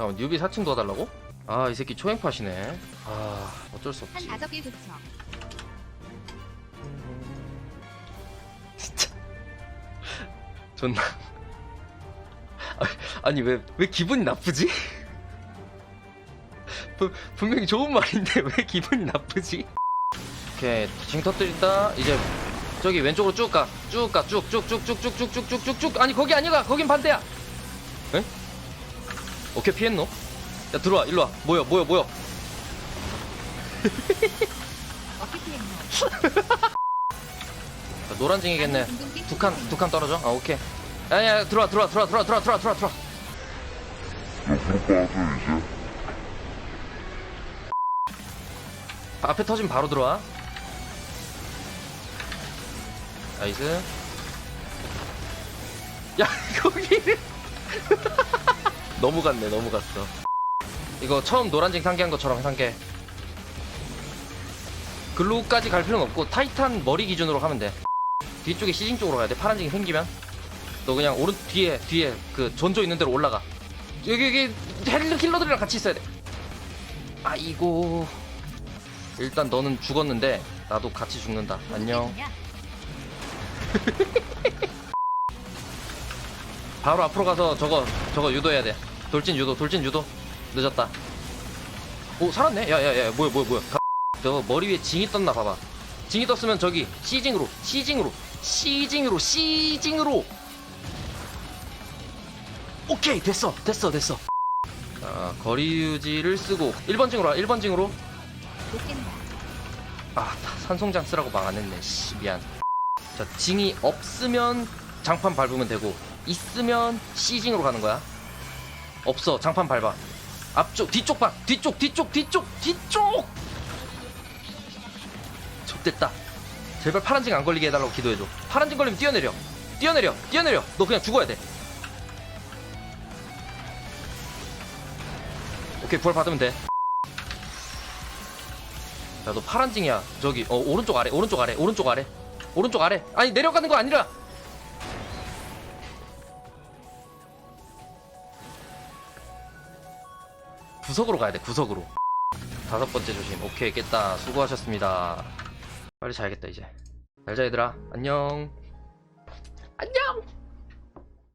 잠깐만 뉴비 4층 도와달라고? 아 이 새끼 초행파시네 아 어쩔 수 한 없지 다섯 개. 진짜 존나 아, 아니 왜 왜 기분이 나쁘지? 분- 분명히 좋은 말인데 왜 기분이 나쁘지? 오케이 징 터뜨렸다 이제 저기 왼쪽으로 쭉 가 쭉 가 쭉 쭉 쭉 쭉 쭉 쭉 쭉 쭉쭉 아니 거기 아니가 거긴 반대야 에? 오케이 피했노? 야 들어와 일로와. 모여 모여 모여? 자, 노란징이겠네. 두 칸 두 칸 떨어져? 아 오케이. 야야 들어와 들어와 들어와 들어와 들어와 들어와 들어와 들어와. 앞에 터지면 바로 들어와. 나이스. 야 거기를 너무 갔네 너무 갔어. 이거 처음 노란징 상기한 것처럼 상계. 글로까지 갈 필요는 없고 타이탄 머리 기준으로 하면 돼. 뒤쪽에 시징 쪽으로 가야 돼. 파란징이 생기면. 너 그냥 오른 뒤에 뒤에 그 전조 있는 데로 올라가. 여기 여기 헬 힐러들이랑 같이 있어야 돼. 아이고. 일단 너는 죽었는데 나도 같이 죽는다. 안녕. 바로 앞으로 가서 저거 저거 유도해야 돼 돌진 유도 돌진 유도. 늦었다. 오 살았네. 야야야 뭐야 뭐야 뭐야. 가- 저 머리 위에 징이 떴나 봐봐. 징이 떴으면 저기 시징으로 시징으로 시징으로 시징으로. 오케이 됐어 됐어 됐어. 자 거리 유지를 쓰고. 1번 징으로 와 1번 징으로. 아 산송장 쓰라고 막안 했네. 씨 미안. 자 징이 없으면 장판 밟으면 되고 있으면 시징으로 가는 거야 없어. 장판 밟아. 앞쪽 뒤쪽 봐 뒤쪽 뒤쪽 뒤쪽 뒤쪽! 좆됐다. 제발 파란징 안 걸리게 해달라고 기도해줘. 파란징 걸리면 뛰어내려. 뛰어내려. 뛰어내려. 너 그냥 죽어야 돼. 오케이 부활 받으면 돼. 야, 너 파란징이야. 저기, 어, 오른쪽 아래, 오른쪽 아래, 오른쪽 아래. 오른쪽 아래. 아니, 내려가는 거 아니라! 구석으로 가야 돼 구석으로. 다섯 번째 조심. 오케이 깼다. 수고하셨습니다. 빨리 자야겠다 이제. 잘 자 얘들아. 안녕. 안녕!